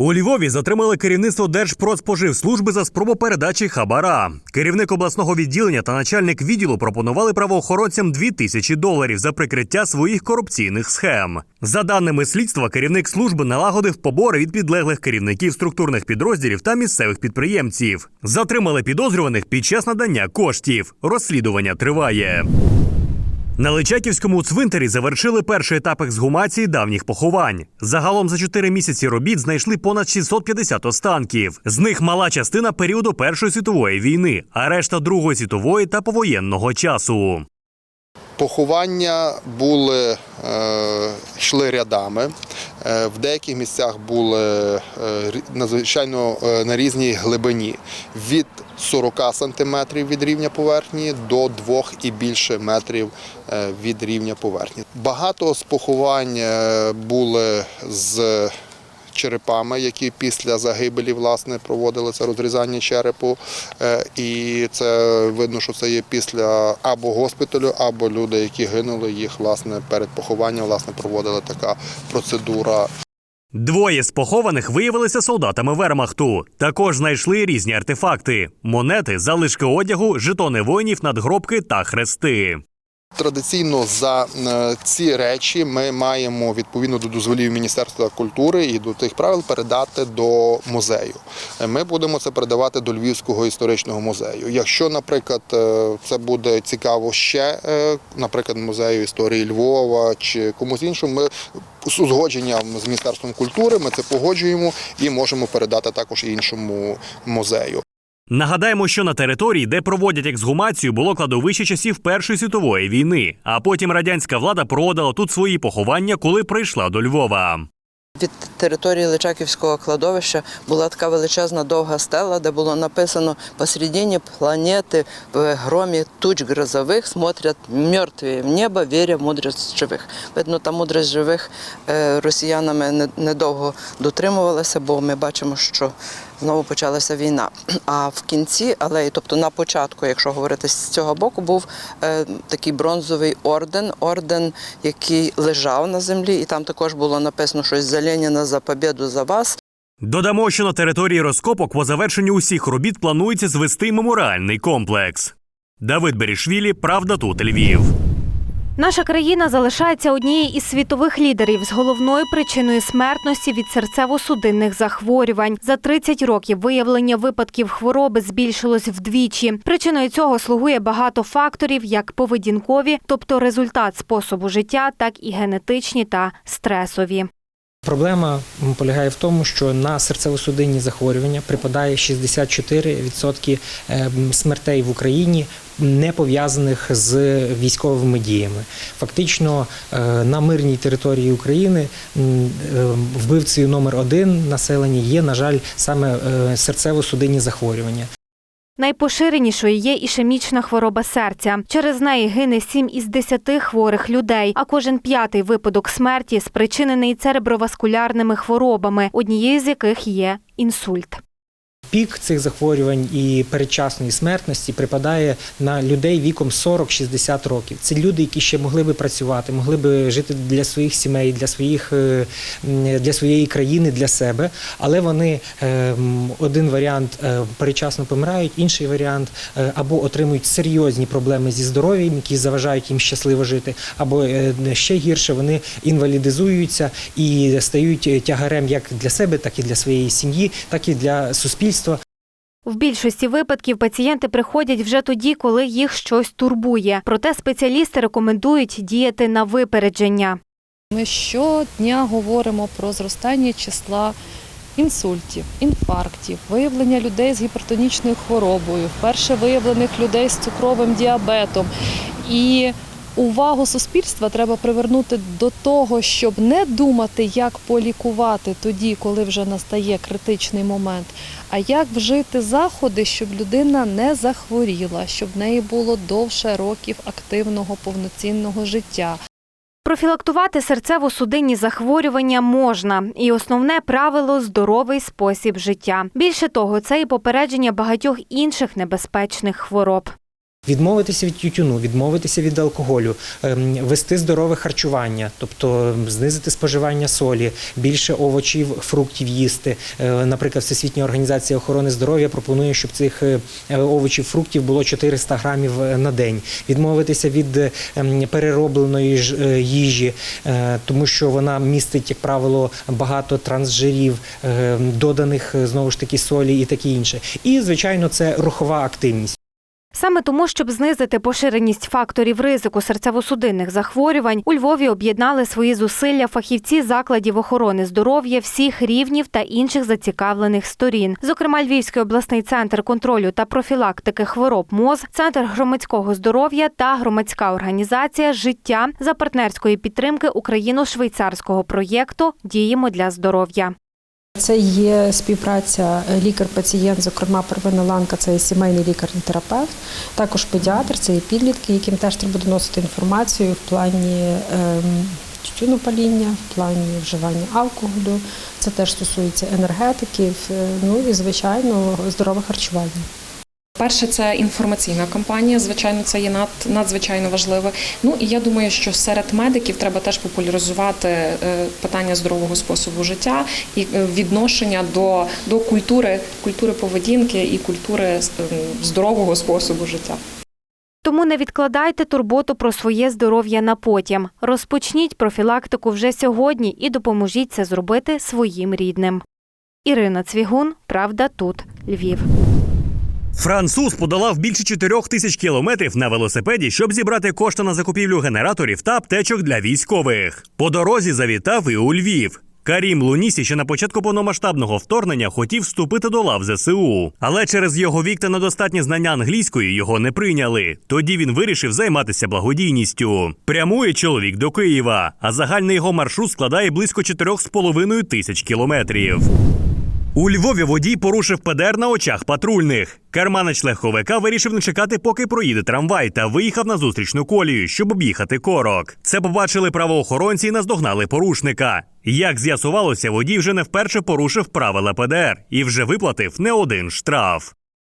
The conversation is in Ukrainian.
У Львові затримали керівництво Держпродспоживслужби за спробу передачі хабара. Керівник обласного відділення та начальник відділу пропонували правоохоронцям 2 тисячі доларів за прикриття своїх корупційних схем. За даними слідства, керівник служби налагодив побори від підлеглих керівників структурних підрозділів та місцевих підприємців. Затримали підозрюваних під час надання коштів. Розслідування триває. На Личаківському цвинтарі завершили перший етап ексгумації давніх поховань. Загалом за чотири місяці робіт знайшли понад 650 останків. З них мала частина періоду Першої світової війни, а решта Другої світової та повоєнного часу. Поховання були, е, йшли рядами. Е, В деяких місцях були е, надзвичайно е, на різній глибині від 40 сантиметрів від рівня поверхні до 2 і більше метрів від рівня поверхні. Багато з поховань е, були з черепами, які після загибелі власне проводили це розрізання черепу. Е, І це видно, що це є після або госпіталю, або люди, які гинули, їх власне перед похованням власне проводила така процедура. Двоє з похованих виявилися солдатами Вермахту. Також знайшли різні артефакти: монети, залишки одягу, жетони воїнів, надгробки та хрести. Традиційно за е, ці речі ми маємо відповідно до дозволів Міністерства культури і до тих правил передати до музею. Е, Ми будемо це передавати до Львівського історичного музею. Якщо, наприклад, е, це буде цікаво ще, наприклад, музею історії Львова чи комусь іншому, ми з узгодженням з Міністерством культури ми це погоджуємо і можемо передати також іншому музею. Нагадаємо, що на території, де проводять ексгумацію, було кладовище часів Першої світової війни. А потім радянська влада продала тут свої поховання, коли прийшла до Львова. Від території Личаківського кладовища була така величезна довга стела, де було написано посередині планети в громі туч грозових смотрять мертві в небо, віря в мудрість живих. Видно, та мудрість живих е, росіянами недовго дотримувалася, бо ми бачимо, що знову почалася війна. А в кінці алеї, тобто на початку, якщо говорити з цього боку, був е, такий бронзовий орден, орден, який лежав на землі, і там також було написано щось за Леніна, за побіду за вас. Додамо, що на території розкопок по завершенню усіх робіт планується звести меморіальний комплекс. Давид Берішвілі, Правда тут Львів. Наша країна залишається однією із світових лідерів з головною причиною смертності від серцево-судинних захворювань. За 30 років виявлення випадків хвороби збільшилось вдвічі. Причиною цього слугує багато факторів, як поведінкові, тобто результат способу життя, так і генетичні та стресові. Проблема полягає в тому, що на серцево-судинні захворювання припадає 64% е, смертей в Україні, не пов'язаних з військовими діями. Фактично е, на мирній території України е, вбивцею номер один населення є, на жаль, саме серцево-судинні захворювання. Найпоширенішою є ішемічна хвороба серця. Через неї гине 7 із 10 хворих людей, а кожен п'ятий випадок смерті спричинений цереброваскулярними хворобами, однією з яких є інсульт. Пік цих захворювань і передчасної смертності припадає на людей віком 40-60 років. Це люди, які ще могли би працювати, могли би жити для своїх сімей, для своїх е, для своєї країни, для себе. Але вони е, один варіант е, передчасно помирають, інший варіант або отримують серйозні проблеми зі здоров'ям, які заважають їм щасливо жити, або ще гірше вони інвалідизуються і стають тягарем як для себе, так і для своєї сім'ї, так і для суспільства. В більшості випадків пацієнти приходять вже тоді, коли їх щось турбує. Проте спеціалісти рекомендують діяти на випередження. Ми щодня говоримо про зростання числа інсультів, інфарктів, виявлення людей з гіпертонічною хворобою, вперше виявлених людей з цукровим діабетом. І увагу суспільства треба привернути до того, щоб не думати, як полікувати тоді, коли вже настає критичний момент, а як вжити заходи, щоб людина не захворіла, щоб в неї було довше років активного повноцінного життя. Профілактувати серцево-судинні захворювання можна, і основне правило здоровий спосіб життя. Більше того, це і попередження багатьох інших небезпечних хвороб. Відмовитися від тютюну, відмовитися від алкоголю, ем, вести здорове харчування, тобто ем, знизити споживання солі, більше овочів, фруктів їсти. Е, Наприклад, Всесвітня організація охорони здоров'я пропонує, щоб цих е, овочів, фруктів було 400 грамів е, на день. Відмовитися від ем, переробленої їжі, тому що вона містить, як правило, багато трансжирів, е, доданих знову ж таки солі і таке інше. І звичайно, це рухова активність. Саме тому, щоб знизити поширеність факторів ризику серцево-судинних захворювань, у Львові об'єднали свої зусилля фахівці закладів охорони здоров'я всіх рівнів та інших зацікавлених сторін. Зокрема, Львівський обласний центр контролю та профілактики хвороб МОЗ, центр громадського здоров'я та громадська організація Життя за партнерської підтримки україно-швейцарського проєкту Діємо для здоров'я. Це є співпраця е, лікар-пацієнт, зокрема первинна ланка це є сімейний лікар-терапевт, також педіатр, це є підлітки, яким теж треба доносити інформацію в плані ем, тютюнопаління, в плані вживання алкоголю. Це теж стосується енергетиків, е, ну і звичайно здорове харчування. Перше, це інформаційна кампанія. Звичайно, це є над, надзвичайно важливе. Ну і я думаю, що серед медиків треба теж популяризувати е, питання здорового способу життя і е, відношення до, до культури, культури поведінки і культури е, здорового способу життя. Тому не відкладайте турботу про своє здоров'я на потім. Розпочніть профілактику вже сьогодні і допоможіть це зробити своїм рідним. Ірина Цвігун, Правда тут, Львів. Француз подолав більше 4 тисяч кілометрів на велосипеді, щоб зібрати кошти на закупівлю генераторів та аптечок для військових. По дорозі завітав і у Львів. Карім Лунісі ще на початку повномасштабного вторгнення хотів вступити до лав ЗСУ, але через його вік та недостатні знання англійської його не прийняли. Тоді він вирішив займатися благодійністю. Прямує чоловік до Києва, а загальний його маршрут складає близько 4,5 тисяч кілометрів. У Львові водій порушив ПДР на очах патрульних. Керманич легковика вирішив не чекати, поки проїде трамвай, та виїхав на зустрічну колію, щоб об'їхати корок. Це побачили правоохоронці і наздогнали порушника. Як з'ясувалося, водій вже не вперше порушив правила ПДР і вже виплатив не один штраф.